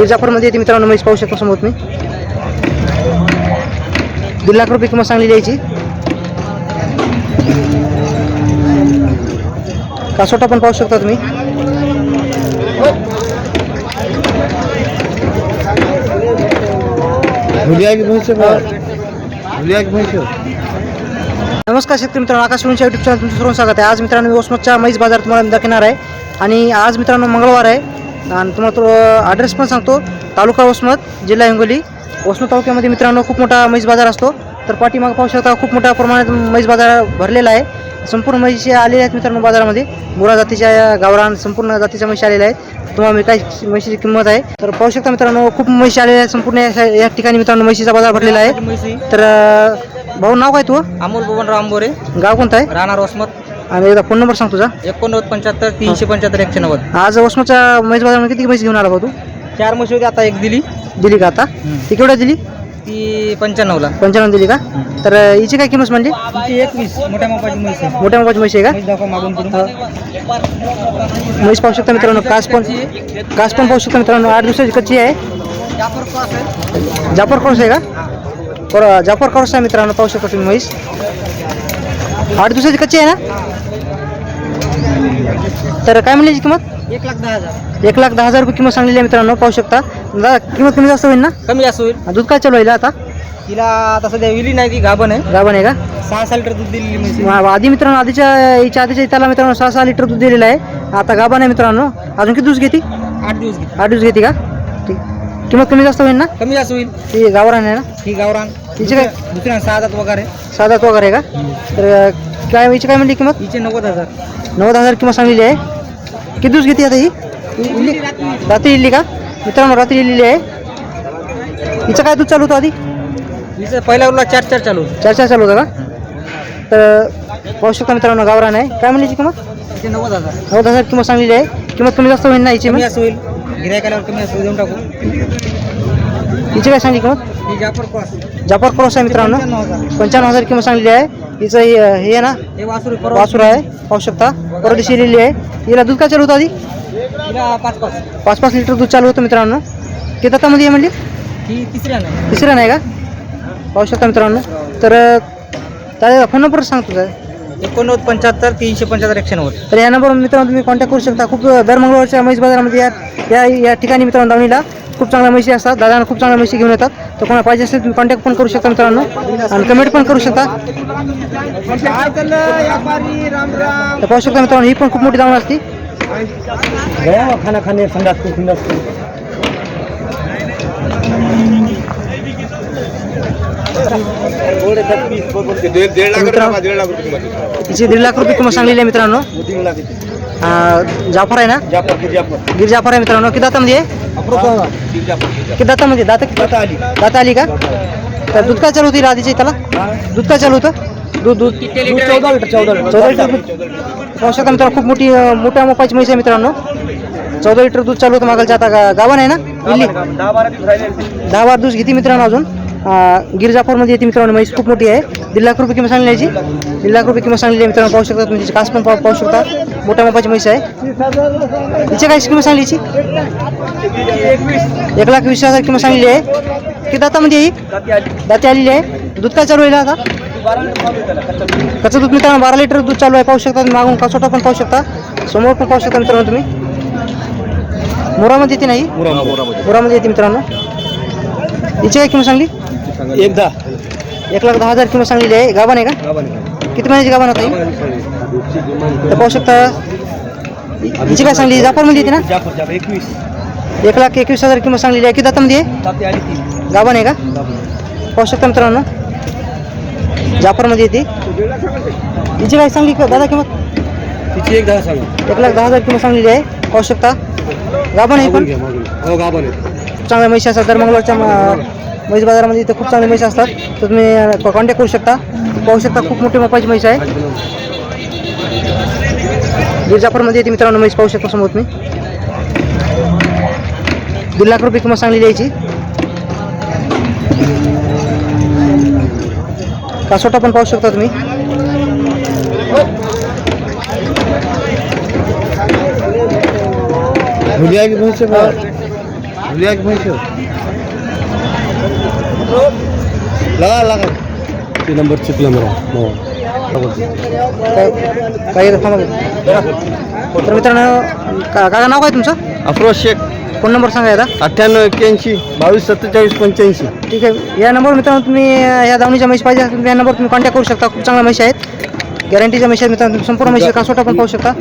गिरजापूरमध्ये येते मित्रांनो म्हैस पाहू शकता समोर तुम्ही. दीड लाख रुपये किंमत सांगलेली यायची कासोटा पण पाहू शकता तुम्ही. नमस्कार शेतकरी मित्रांनो आकाश सोनच्या युट्यूब चॅनल तुमचं सर्व स्वागत आहे. आज मित्रांनो मी ओसमतच्या म्हैस बाजार तुम्हाला मी दाखवणार आहे. आणि आज मित्रांनो मंगळवार आहे. आणि तुम्हाला तो ॲड्रेस पण सांगतो. तालुका ओसमत जिल्हा हिंगोली. ओसमत तालुक्यामध्ये मित्रांनो खूप मोठा म्हैस बाजार असतो. तर पाठीमागं पाहू शकता खूप मोठ्या प्रमाणात म्हैस बाजार भरलेला आहे. संपूर्ण म्हैशी आलेल्या आहेत मित्रांनो बाजारामध्ये मुरा जातीच्या गावरान संपूर्ण जातीच्या म्हशी आलेल्या आहेत. तुम्हाला मी काय म्हशीची किंमत आहे. तर पाहू शकता मित्रांनो खूप म्हशी आलेल्या आहेत. संपूर्ण या ठिकाणी मित्रांनो म्हशीचा बाजार भरलेला आहे. तर भाऊ नाव काय तू? अमोल बबनराव आंबोरे. गाव कोणतं आहे? राहणार वसमत. आणि एकदा फोन नंबर सांग तुझा. एकोणनव्वद पंच्याहत्तर तीनशे पंच्याहत्तर एकशे नव्वद. आज वसमतच्या म्हैस बाजारामध्ये किती म्हैस घेऊन आला भाऊ तू? चार म्हशी होती आता एक दिली. दिली का आता? ती केवढ्या दिली? ती पंच्याण्णवला. पंच्याण्णव दिली का? तर हिची काय किंमत म्हणली ती एकवीस मोठ्या मापाची म्हैस आहे. मोठ्या मोबाईलची म्हशी आहे का? म्हैस दाखवा मागून पुढून. म्हैस पाहू शकता मित्रांनो कास पण कास पण पाहू शकता मित्रांनो आठ दिवसाची कच्ची आहे. जाफर क्रॉस आहे. का? कर जाफर क्रॉस आहे मित्रांनो पाहू शकता तुम्ही म्हैस. आठ दिवसाची कच्ची आहे ना? तर काय म्हणली किंमत? एक लाख दहा हजार. एक लाख दहा हजार रुपये किंमत सांगलेली आहे मित्रांनो पाहू शकता. दादा किंमत कमी जास्त होईल ना? कमी जास्त होईल. दूध काय चालू आहे आता? तिला आता सध्या विली नाही ती गाभण आहे. गाभण आहे का? सहा सहा लिटर दूध दिलेली आधी मित्रांनो आधीच्या याच्या आधीच्या त्याला मित्रांनो सहा सहा लिटर दूध दिलेलं आहे. आता गाभण आहे मित्रांनो. अजून किती दिवस घेते? आठ दिवस घेते. आठ दिवस घेते का? ठीक. किंमत कमी जास्त होईल ना? कमी जास्त होईल. ती गावरान आहे ना? ही गावरान. तिचे काय? दुसऱ्या हजार वगैरे. साधात वगैरे का? तर काय हिची काय म्हणली किंमत? हिचे नव्वद हजार. नव्वद हजार किंमत सांगलेली आहे. किती दिवस घेते आता ही? रात्री इल्ली का? मित्रांनो रात्री इल्लेली आहे. हिचं काय दूध चालू होतं आधी? हिचं पहिल्या उरला चार चार चालू. चार चार चालू होतं का? तर पाहू शकता मित्रांनो गावरान आहे. काय म्हणली हिची किंमत नव्वद हजार. नव्वद हजार किंमत सांगलेली आहे. किंमत कमी जास्त होईल ना हिची कमी जास्त होईल. गिरायकाला कमी जास्त देऊन टाकू. हिची काय सांगली किंमत? जाफर क्रॉस. जाफर क्रॉस आहे मित्रांनो. पंच्याण्णव हजार. किंमत सांगलेली आहे. हिचं हे आहे ना? वासूर आहे. पाहू शकता. परदेशी लिहिली आहे. हिला दूध काय चालू होतं आधी? पाच पाच पाच. पाच लिटर दूध चालू होतं मित्रांनो. किती दातामध्ये आहे म्हणली? ही तिसऱ्या नाही. तिसरं नाही का? पाहू शकता मित्रांनो. तर त्याचा फोन नंबर सांग तुझा. एकोणनव्वद पंच्याहत्तर तीनशे पंच्याहत्तर एकशे नव्वद. तर या नंबरवर मित्रांनो तुम्ही कॉन्टॅक्ट करू शकता. खूप दर मंगळवारच्या म्हैस बाजारामध्ये या या या ठिकाणी मित्रांनो दावणीला खूप चांगल्या म्हशी असतात. दादांना खूप चांगल्या म्हशी घेऊन येतात. तर कोणाला पाहिजे असेल तुम्ही कॉन्टॅक्ट पण करू शकता मित्रांनो. आणि कमेंट पण करू शकता. तर पाहू शकता मित्रांनो ही पण खूप मोठी जाऊन असते. खाना खाणे संडास तिची दीड लाख रुपये किंमत सांगलेली आहे मित्रांनो. जाफर आहे ना? गिर जाफर. आहे मित्रांनो. किती दातामध्ये आहे किती दातामध्ये दात दात आली. का? तर दूध काय चालू होती आधीच्या त्याला दूध काय चालू होतं? दूध दूध चौदा लिटर चौदा लिटर. चौदा लिटर दूध. पाहू शकता मित्रांनो खूप मोठी मोठ्या मोपाची म्हैस आहे मित्रांनो. चौदा लिटर दूध चालू होतं मागालच्या आता गावान आहे ना? दिल्ली? दहा बारा दिवस घेते मित्रांनो अजून. अं, गिर जाफरमध्ये येते मित्रांनो म्हैस खूप मोठी आहे. दीड लाख रुपये किंमत सांगली याची. दीड लाख रुपये किंमत सांगलेली आहे मित्रांनो पाहू शकता तिची कास पण पाहू पाहू शकता. मोठ्या मापाची म्हैस आहे. हिची काय किंमत सांगली हिची एक लाख वीस हजार किंमत सांगलेली आहे. किती दातामध्ये ही? दाती आलेली आहे. दूध काय चालू आहे आता? त्याचं दूध मित्रांनो बारा लिटर दूध चालू आहे. पाहू शकता मागून कासोटा पण पाहू शकता. समोर पण पाहू शकता मित्रांनो तुम्ही. मोरामध्ये येते नाही? मोरामध्ये. येते मित्रांनो. हिची काय किंमत सांगली? एकदा. एक लाख दहा हजार किंमत सांगलेली आहे. गाभण आहे का? किती महिन्याची गाभण होता ही? तर पाहू शकता हिची काय सांगली? जाफरमध्ये येते ना? जाफर जाफर एकवीस. एक लाख एकवीस हजार किंमत सांगलेली आहे. किती दातामध्ये आहे? ताती आली ती. गाभण आहे का? पाहू शकता मित्रांनो. जाफरमध्ये येते. हिची काय सांगली? का दादा किंमत? तिची एक दहा सांगा एक लाख दहा हजार किंमत सांगलेली आहे. पाहू शकता. गाभण आहे पण. हो गाभा नाही चांगल्या म्हशी असतात दर मंगळवारच्या म्हैस बाजारामध्ये इथं खूप चांगले म्हैस असतात. तर तुम्ही कॉन्टॅक्ट करू शकता. पाहू शकता खूप मोठी मपाची म्हैस आहे. गिरजापूरमध्ये येते मित्रांनो म्हैस पाहू शकता समोर तुम्ही. दीड लाख रुपये किंमत सांगली द्यायची. कासोटा पण पाहू शकता तुम्ही. लगा लगा. ते नंबर चुकला मला. हो. काय काय थांबा जरा. तर मित्रांनो का काका नाव काय तुमचं? अफरोज शेख. फोन नंबर सांगा आता अठ्ठ्याण्णव एक्क्याऐंशी बावीस सत्तेचाळीस पंच्याऐंशी. ठीक आहे. या नंबर मित्रांनो तुम्ही या दावणीच्या म्हशी पाहिजे असेल तर या नंबर तुम्ही कॉन्टॅक्ट करू शकता. खूप चांगल्या म्हशी आहेत. गॅरंटीच्या म्हशी आहेत मित्रांनो तुम्ही संपूर्ण म्हशी कासोटा पण पाहू शकता.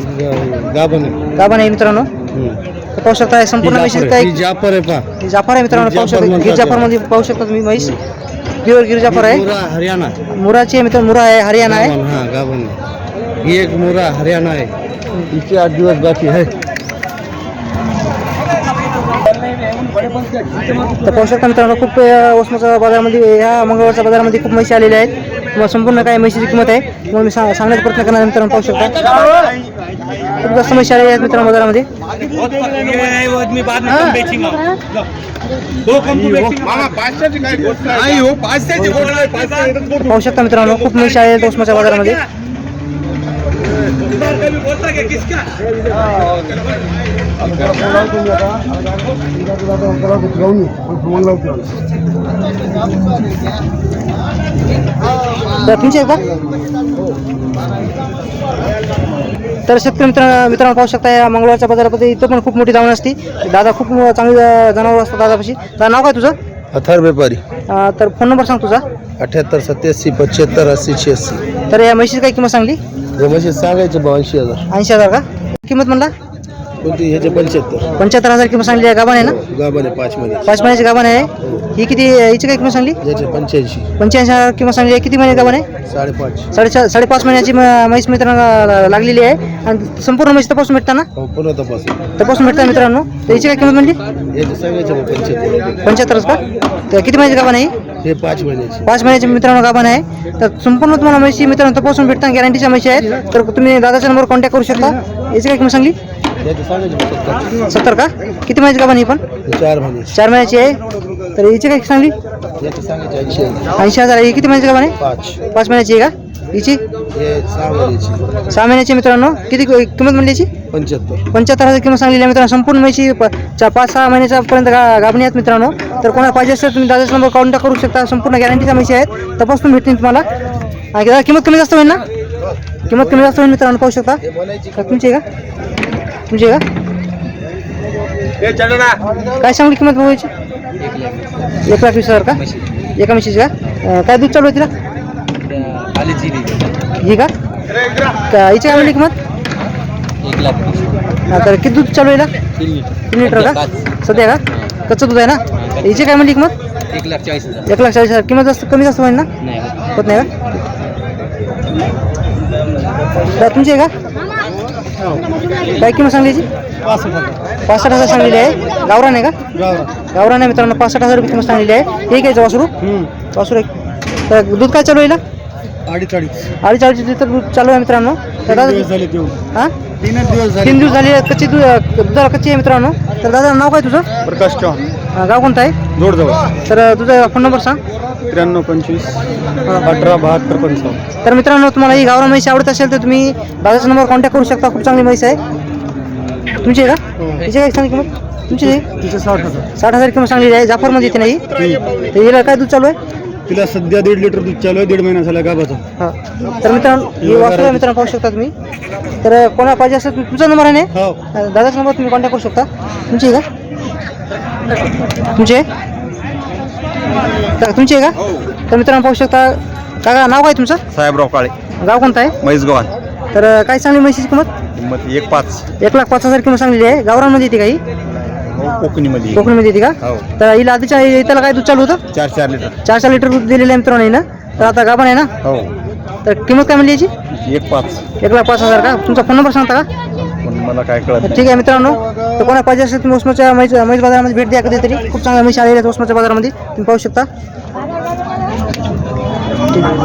गाभण गाभा आहे मित्रांनो. तर पाहू शकता संपूर्ण म्हशी काही जापर आहे. ही जाफर आहे मित्रांनो पाहू शकता गिर जाफरमध्ये पाहू शकता तुम्ही म्हैस. प्युअर गिर जाफर आहे. मुरा हरियाणा. मुराची आहे मित्रांनो मुरा आहे हरियाणा आहे. गाभण, हा गाभण ही एक मुरा हरियाणा आहे. तिचे आठ दिवस बाकी आहे. तर पाहू शकता मित्रांनो खूप अ, ओसमाच्या बाजारामध्ये या मंगळवारच्या बाजारामध्ये खूप म्हशी आलेल्या आहेत. तुम्हाला संपूर्ण काय म्हशीची किंमत आहे तुम्हाला मी सांग सांगण्याचा प्रयत्न करणार आहे मित्रांनो पाहू शकता. जास्त म्हशी आलेल्या आहेत मित्रांनो बाजारामध्ये? तर पाहू शकता मित्रांनो खूप आलेल्या आहेत ओसमाच्या बाजारामध्ये. तर शेतकरी मित्र मित्रांनो पाहू शकता या मंगळवारच्या बाजारामध्ये इथं पण खूप मोठी दावण असते. दादा खूप चांगली जनावर असतात दादापाशी. दादा नाव काय तुझं? अथर व्यापारी. तर फोन नंबर सांग तुझा. अठ्याहत्तर सत्याऐंशी पंच्याहत्तर अस्सी शहाऐंशी तर या म्हशीची काय किंमत सांगली? हे सांगायचे बाऐंशी हजार. ऐंशी हजार का? किंमत म्हणला? कोणती ह्याचे पंच्याहत्तर. पंच्याहत्तर हजार किंमत सांगली आहे गाभण आहे ना? गाभण आहे पाच मध्ये पाच महिन्याची गाभण आहे. ही. किती हिची काय किंमत सांगली? याचे पंच्याऐंशी. पंच्याऐंशी हजार किंमत सांगली आहे. किती महिने गाभण आहे साडेपाच. साडेचार साडेपाच महिन्याची म- म्हैस मित्रांनो लागलेली आहे. आणि संपूर्ण म्हैस तपासून भेटता ना? हो पुन्हा तपास. तपासून भेटता मित्रांनो. तर हिची काय किंमत म्हणली? याचे सांगायचे मग पंच्याहत्तर. पंच्याहत्तरच का? तर किती महिन्याची गाभण आहे ही? हे पाच महिन्याचे पाच महिन्याची मित्रांनो गाभण आहे? तर संपूर्ण तुम्हाला म्हशी मित्रांनो तपासून भेटता गॅरंटीच्या म्हशी आहेत. तर तुम्ही दादाच्या नंबर कॉन्टॅक्ट करू शकता. याची काय किंमत सांगली? याचे सांगायचे सत्तर. का? किती महिन्याची गाभण आहे ही पण? हे चार महिन्याचे चार महिन्याची आहे. तर हिची काय सांगली? याचे सांगायचे ऐंशी हजार. ऐंशी हजार ही किती महिन्याची गाभण आहे पाच. पाच महिन्याची आहे का? हिची? हे सहा महिन्याची. सहा महिन्याची मित्रांनो? किती किंमत म्हणली याची पंच्याहत्तर. पंच्याहत्तर हजार किंमत सांगलेली आहे मित्रांनो. संपूर्ण म्हशी प- चा- पाच सहा महिन्याच्या पर्यंत गा गाभणी आहेत मित्रांनो. तर कोणाला पाहिजे असेल तुम्ही दादाचा नंबर कॉन्टॅक्ट करू शकता. संपूर्ण गॅरंटीच्या म्हशी आहेत. तपासून भेटतील तुम्हाला. आणि दादा किंमत कमी जास्त होईल ना? किंमत कमी जास्त होईल मित्रांनो पाहू शकता. का तुमची आहे का? तुमची आहे का? काय सांगली किंमत बघायची? एक लाख वीस हजार का? एका म्हशीची का? अं, काय दूध चालू आहे तिला? ही का? हिची काय म्हणली किंमत तर किती दूध चालू आहे? तीन लिटर. का? सध्या का? कच्चं दूध आहे ना? हिची काय म्हणली किंमत? एक लाख चाळीस हजार. एक लाख चाळीस हजार. किंमत जास्त कमी जास्त होईल ना? नाही. होत नाही का? तुमची आहे का? काय किंमत सांगली याची पासष्ट हजार सांगलेली आहे. गावरान आहे का? गावरान आहे मित्रांनो. पासष्ट हजार रुपये किंमत सांगलेली आहे. हे घ्यायचं वासरू? वासरू एक. तर दूध काय चालू आहे? अडीच अडीच अडीच अडीच लिटर दूध चालू आहे मित्रांनो. तर दादा झाले हां? तीनच दिवस तीन दिवस झाले कच्ची दूध दुधाला कच्ची आहे मित्रांनो. तर दादा नाव काय तुझं? प्रकाश चव्हाण. अं, गाव कोणतं आहे? जोडजवळ. तर तुझा फोन नंबर सांग. त्र्याण्णव पंचवीस अठरा बहात्तर पंचावन्न. तर मित्रांनो तुम्हाला ही गावरान म्हैस आवडत असेल तर तुम्ही दादाचा नंबर कॉन्टॅक्ट करू शकता. खूप चांगली म्हैस आहे. तुमची आहे का? तिची काय सांगली किंमत? तुमची आहे? तिचे साठ हजार. साठ हजार किंमत सांगलेली आहे. जाफरमध्ये येते नाही. तर हिला काय दूध चालू आहे? तिला सध्या दीड लिटर दूध चालू आहे दीड महिना झाला गाभाचा. हां. तर मित्रांनो ही वासरू आहे मित्रांनो पाहू शकता तुम्ही. तर कोणाला पाहिजे असेल तर तुमचा नंबर आहे ना? हो. दादाचा नंबर तुम्ही कॉन्टॅक्ट करू शकता. तुमची आहे का? तुमची आहे? तर तुमची आहे का? तर मित्रांनो पाहू शकता. काका नाव काय तुमचं? साहेबराव काळे. गाव कोणतं आहे? म्हैस गव्हाण. तर काय सांगली म्हशीची किंमत? किंमत एक पाच. एक लाख पाच हजार किंमत सांगलेली आहे. गावरानमध्ये येते काही कोकणीमध्ये. कोकणीमध्ये येते का? हो. तर हिला आधीच्या इथला काय दूध चालू होतं? चार चार लिटर. चार चार लिटर दूध दिलेलं आहे मित्रांनो हिनं. तर आता गाभण आहे ना? हो. तर किंमत काय म्हणली याची? एक पाच. एक लाख पाच हजार का? तुमचा फोन नंबर सांगता का? पण मला काय कळत तर ठीक आहे मित्रांनो. तर कोणा पाहिजे असेल तुम्ही उस्माच्या म्हैस बाजारामध्ये भेट द्या कधीतरी. खूप चांगल्या म्हशी आलेल्या आहेत उस्माच्या बाजारामध्ये. तुम्ही पाहू शकता. ठीक आहे.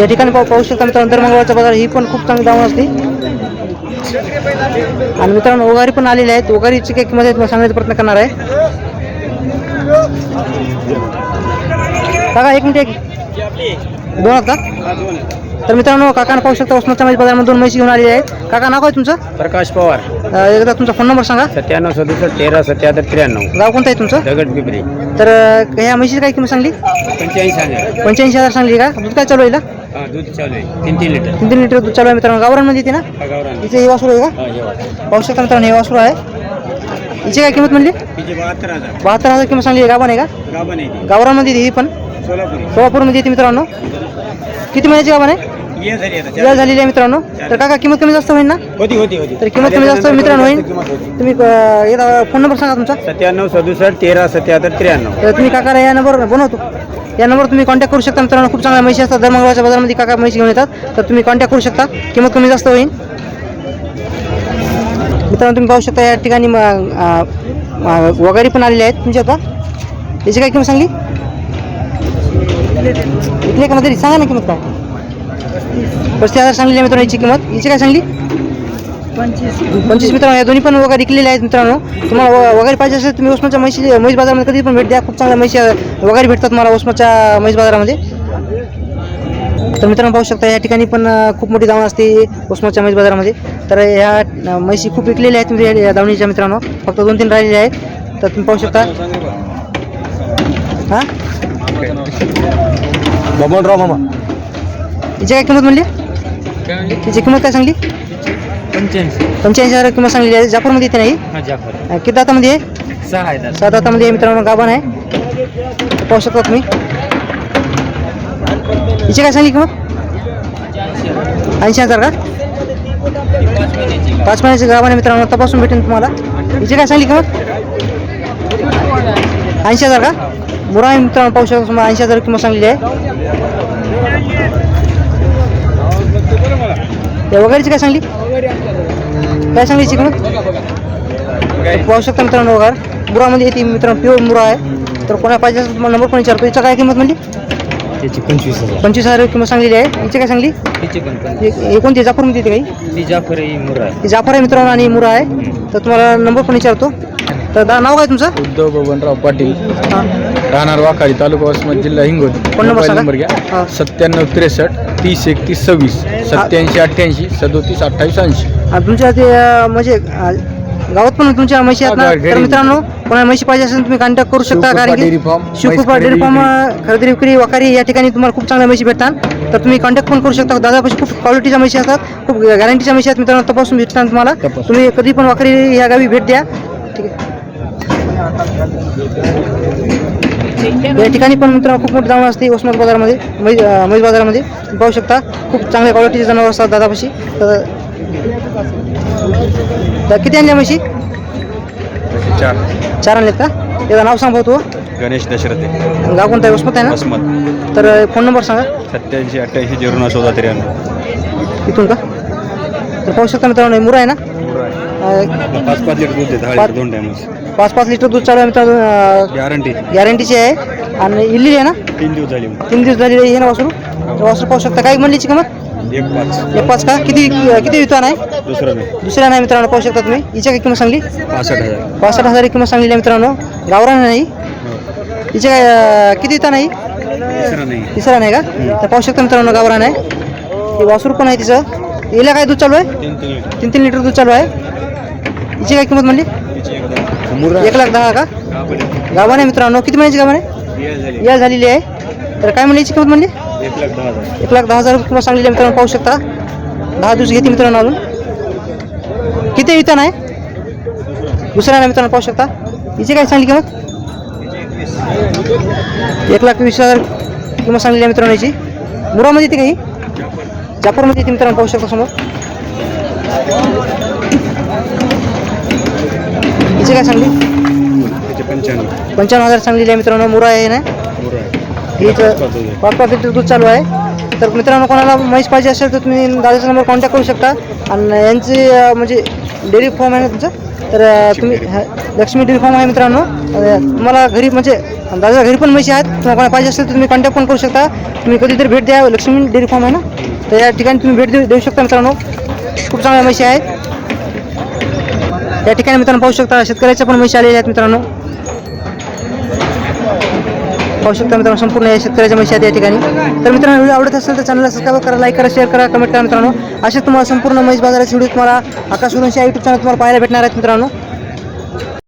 या ठिकाणी पाहू पाहू शकता मित्रांनो. दर मंगळवारचा बाजार ही पण खूप चांगली दावण असते. आणि मित्रांनो ओगारी पण आलेली आहेत. ओगारीची काही किंमत तुम्हाला सांगण्याचा प्रयत्न करणार आहे. बघा एक मिनिट एक दोन आता. का तर मित्रांनो काकांना पाहू शकता उस्मानच्या म्हैस बाजारामध्ये दोन म्हैशी घेऊन आलेले आहेत काका नाव काय तुमचं? प्रकाश पवार. अ, एकदा तुमचा फोन नंबर सांगा. सत्त्याण्णव सदुसष्ट तेरा सत्याहत्तर त्र्याण्णव. गाव कोणतं आहे तुमचं? दगड पिपरी. तर अ, ह्या म्हशीची काय किंमत सांगली? पंच्याऐंशी हजार. पंच्याऐंशी हजार सांगली का? दूध काय चालू आहे हिला? हा दूध चालू आहे. तीन तीन लिटर. तीन तीन लिटर दूध चालू आहे मित्रांनो. गावरांमध्ये येते ना? हा गावरान इथे हे वासरू आहे का? हा. पाहू शकता मित्रांनो हे वासरू आहे. हिची काय किंमत म्हणली? तिचे बहात्तर हजार. बहात्तर हजार किंमत सांगली आहे. का? गाभण आहे ती. गावरांमध्ये येते ही पण. सोलापुरी. सोलापूरमध्ये येते मित्रांनो. किती महिन्याची गाभण आहे? ये झाली आता झालेली आहे मित्रांनो. तर काका किंमत कमी जास्त होईल ना? होती होती होती. तर किंमत कमी जास्त मित्रांनो होईल. तुम्ही अ, एकदा फोन नंबर सांगा तुमचा. सत्त्याण्णव सदुसष्ट तेरा सत्याहत्तर त्र्याण्णव. तर तुम्ही काकाला या नंबर बनवतो. या नंबर तुम्ही कॉन्टॅक्ट करू शकता मित्रांनो. खूप चांगल्या म्हशी असतात. दर मंगळवारच्या बाजारामध्ये काका म्हशी घेऊन येतात. तर तुम्ही कॉन्टॅक्ट करू शकता. किंमत कमी जास्त होईल. मित्रांनो तुम्ही पाहू शकता या ठिकाणी म- अ, अ, वगैरे पण आलेले आहेत तुमच्या आता. याची काय किंमत सांगली? इथली का तरी सांगा ना किंमत काय? पस्तीस हजार सांगलेली आहे मित्रांनो याची किंमत. याची काय सांगली? पंचवीस. मित्रांनो या दोन्ही पण वगैरे विकलेले आहेत मित्रांनो. तुम्हाला वगैरे पाहिजे असेल तुम्ही उस्माच्या म्हशी म्हैस बाजारामध्ये कधी पण भेट द्या. खूप चांगल्या म्हशी वगैरे भेटतात मला उस्माच्या म्हैस बाजारामध्ये. तर मित्रांनो पाहू शकता या ठिकाणी पण खूप मोठी दावण असते उस्माच्या म्हैस बाजारामध्ये. तर ह्या म्हशी खूप विकलेल्या आहेत म्हणजे या दावणीच्या मित्रांनो. फक्त दोन तीन राहिलेले आहेत. तर तुम्ही पाहू शकता. हां? बबनराव मामा. हिची काय किंमत म्हणली? तिची किंमत काय सांगली? पंच्याऐंशी. हजार किंमत सांगलेली आहे जाफरमध्ये येते नाही? किती दातामध्ये आहे? सहा हातामध्ये आहे मित्रांनो गाभण आहे. पाहू शकता तुम्ही. हिची काय सांगली किंमत? ऐंशी हजार का? पाच महिन्याची गाभण आहे मित्रांनो. तपासून भेटेन तुम्हाला. हिची काय सांगली किंमत? ऐंशी हजार का? मुरा आहे मित्रांनो पाहू शकता तुम्हाला ऐंशी हजार किंमत सांगलेली आहे. वगैरेची काय सांगली? काय सांगली किंमत पाहू शकता मित्रांनो वगैरे. मुरामध्ये येते मित्रांनो प्युअर मुरा आहे. तर कोणा पाहिजे नंबर पण विचारतो. हिचा काय किंमत म्हणली? त्याची पंचवीस हजार. पंचवीस हजार किंमत सांगलेली आहे. हिची काय सांगली? तिची पण हे हे कोणती? जाफरमध्ये येते काही? ती जाफर ही मुरा ही जाफर आहे मित्रांनो आणि मुरा आहे. तर तुम्हाला नंबर पण विचारतो. तर दा नाव काय तुमचं? उद्धव बबनराव पाटील. हां. राहणार वाखाडी तालुका वसमत जिल्हा हिंगोली. फोन नंबर घ्या. हां. सत्त्याण्णव त्रेसष्ट तीस एकतीस सव्वीस. सत्याऐंशी अठ्ठ्याऐंशी सदोतीस अठ्ठावीस ऐंशी. आणि तुमच्या ते अं, म्हणजे अं, गावात पण तुमच्या म्हशी आहेत ना? हा, तर. मित्रांनो कोणाला म्हशी पाहिजे असेल तुम्ही कॉन्टॅक्ट करू शकता शिवकृपा कारण डेअरी की फार्म, शिवकृपा म्हैस डेअरी खरेदी फार्म खरेदी विक्री वखारी या ठिकाणी तुम्हाला खूप चांगल्या म्हशी भेटतात. तर तुम्ही कॉन्टॅक्ट पण करू शकता. दादापाशी खूप क्वालिटीच्या म्हशी असतात. खूप गॅरंटीच्या म्हशी आहेत. मित्रांनो तपासून भेटतात तुम्हाला. तपासून. तुम्ही कधी पण वखारी या गावी भेट द्या. ठीक आहे. या ठिकाणी पण मित्रांनो खूप मोठी दावण असते उस्मान बाजारामध्ये. अं, म्हैस बाजारामध्ये. पाहू शकता खूप चांगल्या क्वालिटीचे जनावर असतात दादापाशी. तर तर किती आणल्या म्हशी? चार. चार आणलेत का? त्याचं नाव सांग भाऊ तू. गणेश दशरथे. गाव कोणतं आहे? वसमत आहे ना? तर फोन नंबर सांगा. सत्याऐंशी अठ्ठ्याऐंशी झिरो नऊ चौदा त्र्याण्णव. इथून का? तर पाहू शकता मित्रांनो मुरा आहे ना? पाच पाच लिटर दूध देत दहा पाच- लिटर दोन टाइम्स पाच पाच लिटर दूध चालू आहे मित्रांनो गॅरंटी गॅरंटीची आहे. आणि इल्ली आहे ना? तीन दिवस झाले तीन दिवस झालेली आहे. ना वासरू? वासरू पाहू शकता. काय म्हणलीची किंमत? एक पाच. एक पाच का? किती किती विद्वान आहे? दुसरं नाही. दुसऱ्या नाही मित्रांनो पाहू शकता तुम्ही. हिच्या काय किंमत सांगली? पासष्ट हजार. पासष्ट हजार किंमत सांगलेली आहे मित्रांनो. गावरान नाही हिचे काय किती विता नाही दुसरं नाही. तिसरा नाही का? तर पाहू शकता मित्रांनो गावरान आहे. हे वासरू पण आहे तिचं. हिला काय दूध चालू आहे? तीन तीन लिटर दूध चालू आहे. हिची काय किंमत म्हणली? एक लाख दहा का? गावाने आहे मित्रांनो किती महिन्याची गावाने आहे या झालेली आहे. तर काय म्हणायची किंमत म्हणली? एक लाख दहा हजार रुपये सांगलेली आहे मित्रांनो पाहू शकता. दहा दिवस घेते मित्रांनो अजून. किती वितान आहे? दुसरा नाही मित्रांनो पाहू शकता. हिची काय सांगली किंमत? एक लाख वीस हजार किंमत सांगलेली आहे मित्रांनो याची मुरामध्ये येते काही जापूरमध्ये येते मित्रांनो पाहू शकता समोर. हिची काय सांगली? पंच्याण्णव. पंचावन्न हजार सांगलेली आहे मित्रांनो मुरा आहे ना? हिचं पाच पाच लिटर दूध चालू आहे. तर मित्रांनो कोणाला म्हैस पाहिजे असेल तर तुम्ही दादाचा नंबर कॉन्टॅक्ट करू शकता. आणि यांची म्हणजे डेअरी फार्म आहे ना तुमचं? तर तुम्ही लक्ष्मी डेअरी फार्म आहे मित्रांनो. तुम्हाला घरी म्हणजे दादाच्या घरी पण म्हशी आहेत. तुम्हाला कोणाला पाहिजे असेल तर तुम्ही कॉन्टॅक्ट पण करू शकता. तुम्ही कधीतरी भेट द्या लक्ष्मी डेअरी फार्म आहे ना? तर या ठिकाणी तुम्ही भेट देऊ देऊ शकता मित्रांनो. खूप चांगल्या म्हशी आहेत. या ठिकाणी मित्रांनो पाहू शकता शेतकऱ्याच्या पण म्हशी आलेल्या आहेत मित्रांनो. पाहू शकता मित्रांनो संपूर्ण या शेतकऱ्याच्या म्हशी आहेत या ठिकाणी. तर मित्रांनो व्हिडिओ आवडत असेल तर चॅनलला सबस्क्राईब करा लाईक करा शेअर करा कमेंट करा मित्रांनो. असे तुम्हाला संपूर्ण म्हैस बाजाराचे व्हिडिओ तुम्हाला आकाशवरूनच्या सुरंशी युट्यूब चॅनल तुम्हाला पाहायला भेटणार आहेत मित्रांनो.